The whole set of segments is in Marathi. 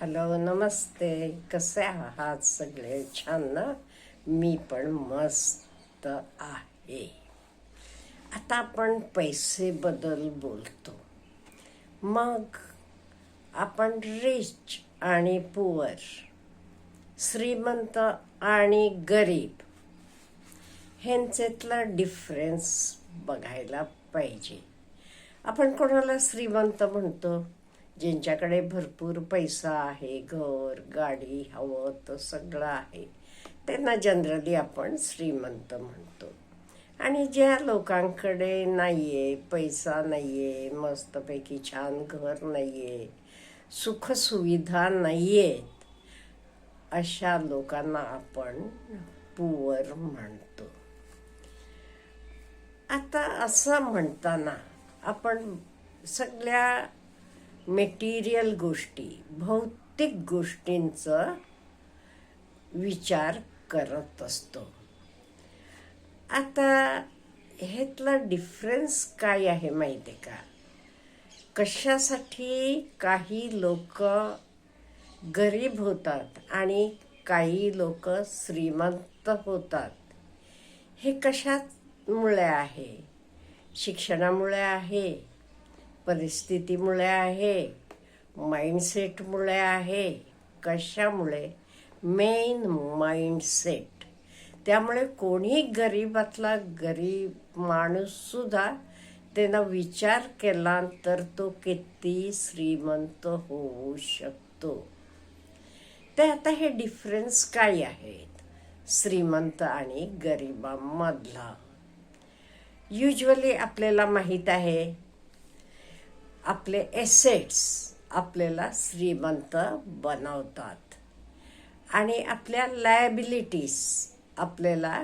हॅलो नमस्ते. कसे आहात सगळे? छान ना? मी पण मस्त आहे. आता आपण पैसेबद्दल बोलतो. मग आपण रिच आणि पुअर श्रीमंत आणि गरीब ह्यांच्यातला डिफरन्स बघायला पाहिजे. आपण कोणाला श्रीमंत म्हणतो? ज्यांच्याकडे भरपूर पैसा आहे घर गाडी हवं तर सगळं आहे त्यांना जनरली आपण श्रीमंत म्हणतो. आणि ज्या लोकांकडे नाही आहे पैसा नाही आहे मस्तपैकी छान घर नाही आहे सुखसुविधा नाही आहेत अशा लोकांना आपण पुअर म्हणतो. आता असं म्हणताना आपण सगळ्या मेटेरियल गोष्टी भौतिक गोष्टींचा विचार करत असतो. आता ह्यातला डिफरन्स काय आहे माहिती आहे का? कशासाठी काही लोक गरीब होतात आणि काही लोक श्रीमंत होतात? हे कशामुळे आहे? शिक्षणामुळे आहे? परिस्थितीमुळे आहे माइंडसेटमुळे आहे कशामुळे? मेन माइंडसेट त्यामुळे कोणी गरीबातला गरीब माणूससुद्धा त्यांना विचार केला तर तो किती श्रीमंत होऊ शकतो. ते आता हे डिफरन्स काय आहेत? श्रीमंत आणि गरिबांमधला. युजली आपल्याला माहीत आहे आपले एसेट्स आपल्याला श्रीमंत बनवतात. आणि आपल्या लायबिलिटीज आपल्याला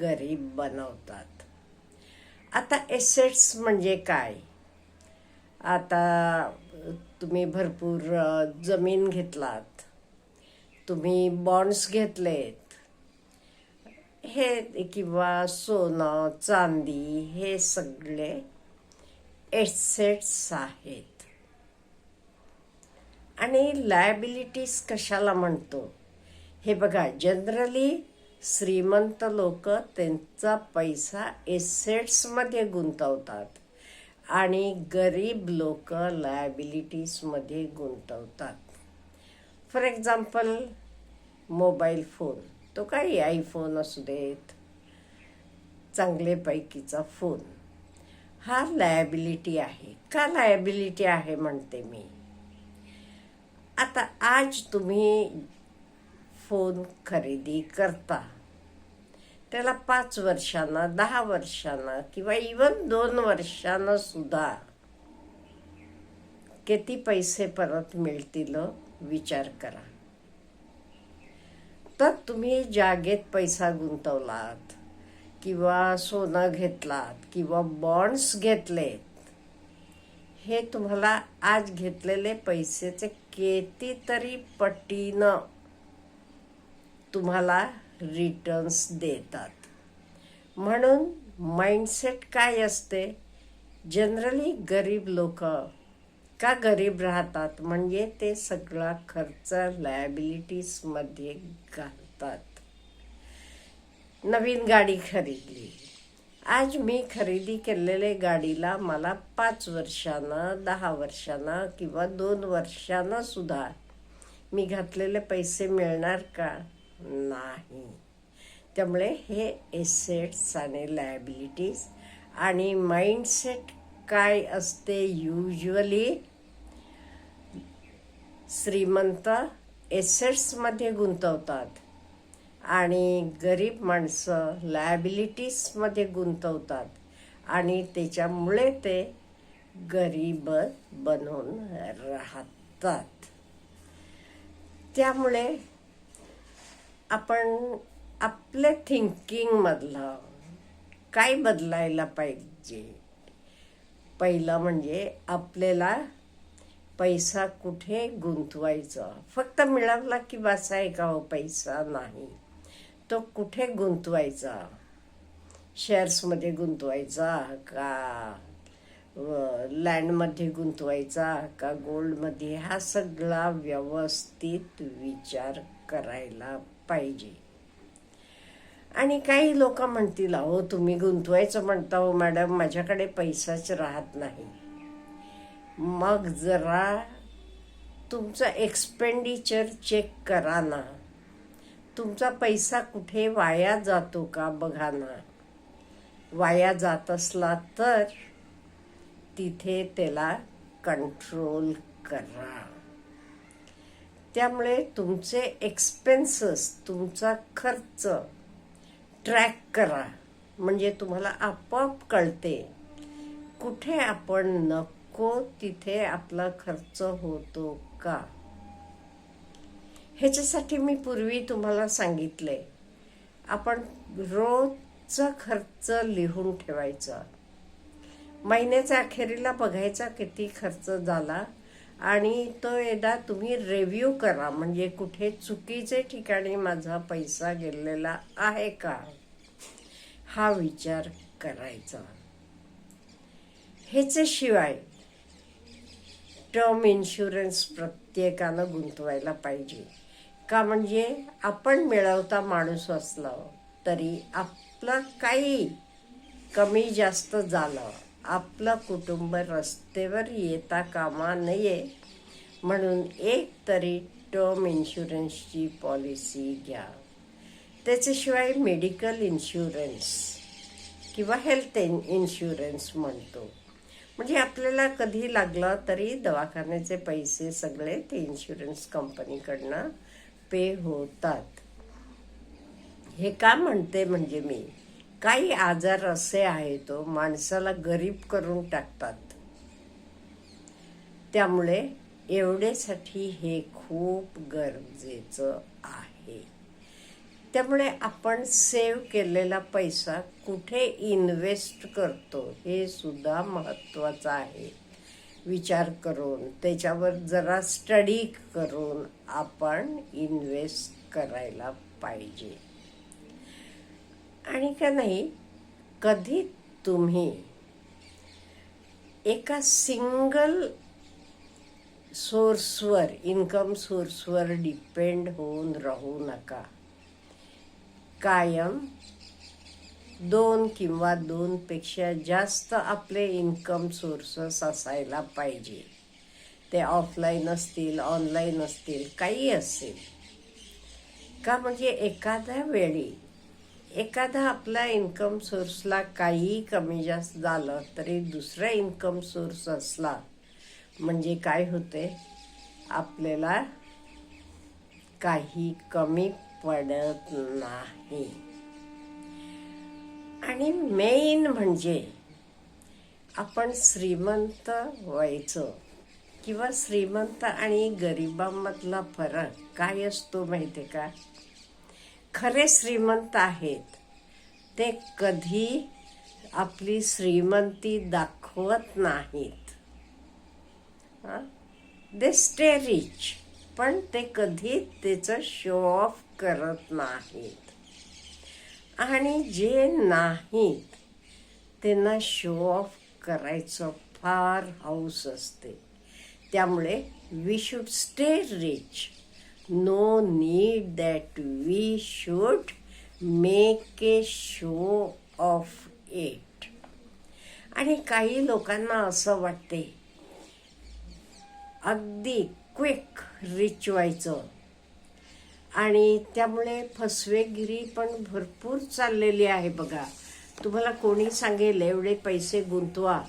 गरीब बनवतात. आता एसेट्स म्हणजे काय? आता तुम्ही भरपूर जमीन घेतलात. तुम्ही बॉन्ड्स घेतलेत. हे किंवा सोनं चांदी हे सगळे एसेट्स आहेत आणि लायबिलिटीज कशाला म्हणतो? हे बघा जनरली श्रीमंत लोक त्यांचा पैसा एसेट्समध्ये गुंतवतात आणि गरीब लोक लायबिलिटीजमध्ये गुंतवतात. फॉर एक्झाम्पल मोबाईल फोन तो काही आयफोन असू देत चांगलेपैकीचा फोन हा लायबिलिटी आहे. का लायबिलिटी आहे म्हणते मी? आता आज तुम्ही फोन खरेदी करता. त्याला पाच वर्षांना दहा वर्षांना किंवा इवन दोन वर्षानं सुद्धा किती पैसे परत मिळतील हो? विचार करा. तर तुम्ही जागेत पैसा गुंतवलात. किंवा सोनं घेतलात किंवा बॉन्ड्स घेतलेत हे तुम्हाला आज घेतलेले पैसेचे कितीतरी पटीनं तुम्हाला रिटर्न्स देतात. म्हणून माइंडसेट काय असते? जनरली गरीब लोक का गरीब राहतात? म्हणजे ते सगळा खर्च लायबिलिटीजमध्ये घालतात. नवीन गाडी खरीदली. आज मी खरेदी केलेल्या गाडीला मला पाच वर्षानं दहा वर्षानं किंवा दोन वर्षानं सुद्धा मी घातलेले पैसे मिळणार का? नाही. त्यामुळे हे एसेट्स आणि लायबिलिटीज आणि माइंडसेट काय असते युजली श्रीमंत एसेट्समध्ये गुंतवतात. आणि गरीब माणसं लायबिलिटीजमध्ये गुंतवतात. आणि त्याच्यामुळे ते गरीब बनून राहतात. त्यामुळे आपण आपल्या थिंकिंगमधलं काय बदलायला पाहिजे? पहिलं म्हणजे आपल्याला पैसा कुठे गुंतवायचा? फक्त मिळाला की बस आहे का हो? पैसा नाही. तो कुठे गुंतवायचा? शेअर्समध्ये गुंतवायचा का लँडमध्ये गुंतवायचा का गोल्डमध्ये हा सगळा व्यवस्थित विचार करायला पाहिजे. आणि काही लोक म्हणतील अहो तुम्ही गुंतवायचं म्हणता हो मॅडम. माझ्याकडे पैसाच राहत नाही. मग जरा तुमचं एक्सपेंडिचर चेक करा ना. तुमचा पैसा कुठे वाया जातो का बघा ना. वाया जात असला तर तिथे त्याला कंट्रोल करा. त्यामुळे तुमचे एक्सपेन्सेस तुमचा खर्च ट्रॅक करा. म्हणजे तुम्हाला आपोआप कळते. कुठे आपण नको तिथे आपला खर्च होतो का? ह्याच्यासाठी मी पूर्वी तुम्हाला सांगितले आपण रोजचा खर्च लिहून ठेवायचा. महिन्याच्या अखेरीला बघायचा किती खर्च झाला आणि तो एकदा तुम्ही रिव्ह्यू करा. म्हणजे कुठे चुकीचे ठिकाणी माझा पैसा गेलेला आहे का? हा विचार करायचा. ह्याच्याशिवाय टर्म इन्शुरन्स प्रत्येकानं गुंतवायला पाहिजे. का म्हणजे आपण मिळवता माणूस असलं तरी आपलं काही कमी जास्त झालं. आपलं कुटुंब रस्त्यावर येता कामा नये. म्हणून एक तरी टर्म इन्शुरन्सची पॉलिसी घ्या. त्याच्याशिवाय मेडिकल इन्शुरन्स किंवा हेल्थ इन इन्शुरन्स म्हणतो. म्हणजे आपल्याला कधी लागलं तरी दवाखान्याचे पैसे सगळे ते इन्शुरन्स कंपनीकडनं पे होतात. हे का म्हणते म्हणजे मी? काही आजार असे आहेत तो माणसाला गरीब करून टाकतात. त्यामुळे एवढ्यासाठी हे खूप गरजेचं आहे. त्यामुळे आपण सेव्ह केलेला पैसा कुठे इन्व्हेस्ट करतो हे सुद्धा महत्त्वाचं आहे. विचार करून त्याच्यावर जरा स्टडी करून आपण इन्व्हेस्ट करायला पाहिजे. आणि का नाही कधी तुम्ही एका सिंगल सोर्सवर इन्कम सोर्सवर डिपेंड होऊन राहू नका. कायम दोन किंवा दोनपेक्षा जास्त आपले इन्कम सोर्सेस असायला पाहिजे. ते ऑफलाईन असतील ऑनलाईन असतील काही असेल. का म्हणजे एखाद्या वेळी एखादा आपल्या इन्कम सोर्सला काही कमी जास्त झालं तरी दुसरा इन्कम सोर्स असला म्हणजे काय होते? आपल्याला काही कमी पडत नाही. आणि मेन म्हणजे आपण श्रीमंत व्हायचं. किंवा श्रीमंत आणि गरिबांमधला फरक काय असतो माहिती आहे का? खरे श्रीमंत आहेत ते कधी आपली श्रीमंती दाखवत नाहीत. दे स्टे रिच पण ते कधी त्याचं शो ऑफ करत नाहीत. आणि जे नाहीत त्यांना शो ऑफ करायचं फार हाऊस असते. त्यामुळे we should stay rich no need that we should make a show off it आणि काही लोकांना असं वाटते अगदी क्विक रिच व्हायचं. आणि त्यामुळे फसवेगिरी पण भरपूर चाललेली आहे बघा. तुम्हाला कोणी सांगेल एवढे पैसे गुंतवा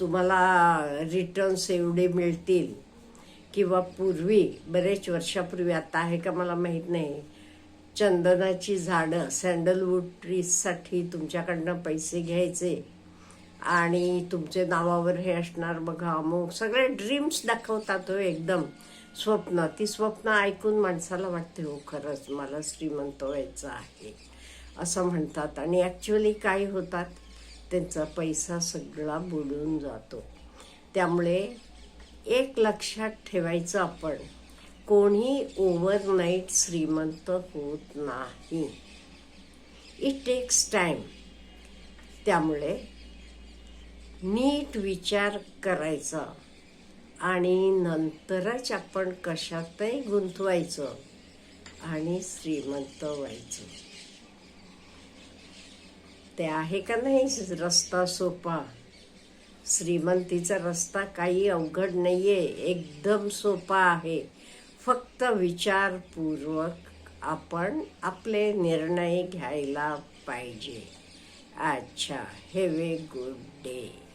तुम्हाला रिटर्न्स एवढे मिळतील. किंवा पूर्वी बरेच वर्षापूर्वी आता आहे का मला माहीत नाही. चंदनाची झाडं सँडलवूड ट्रीजसाठी तुमच्याकडनं पैसे घ्यायचे. आणि तुमचे नावावर हे असणार बघा अमुक सगळे ड्रीम्स दाखवतात हो एकदम. स्वप्न ती स्वप्न ऐकून माणसाला वाटते हो खरंच मला श्रीमंत व्हायचं आहे. असं म्हणतात. आणि ॲक्च्युली काय होतात? त्यांचा पैसा सगळा बुडून जातो. त्यामुळे एक लक्षात ठेवायचं आपण कोणी ओव्हरनाईट श्रीमंत होत नाही. इट टेक्स टाईम त्यामुळे नीट विचार करायचा. आणि नंतरच आपण कशातही गुंतवायचं आणि श्रीमंत व्हायचं. ते आहे का नाही रस्ता सोपा? श्रीमंतीचा रस्ता काही अवघड नाही आहे एकदम सोपा आहे. फक्त विचारपूर्वक आपण आपले निर्णय घ्यायला पाहिजे. अच्छा हॅव ए गुड डे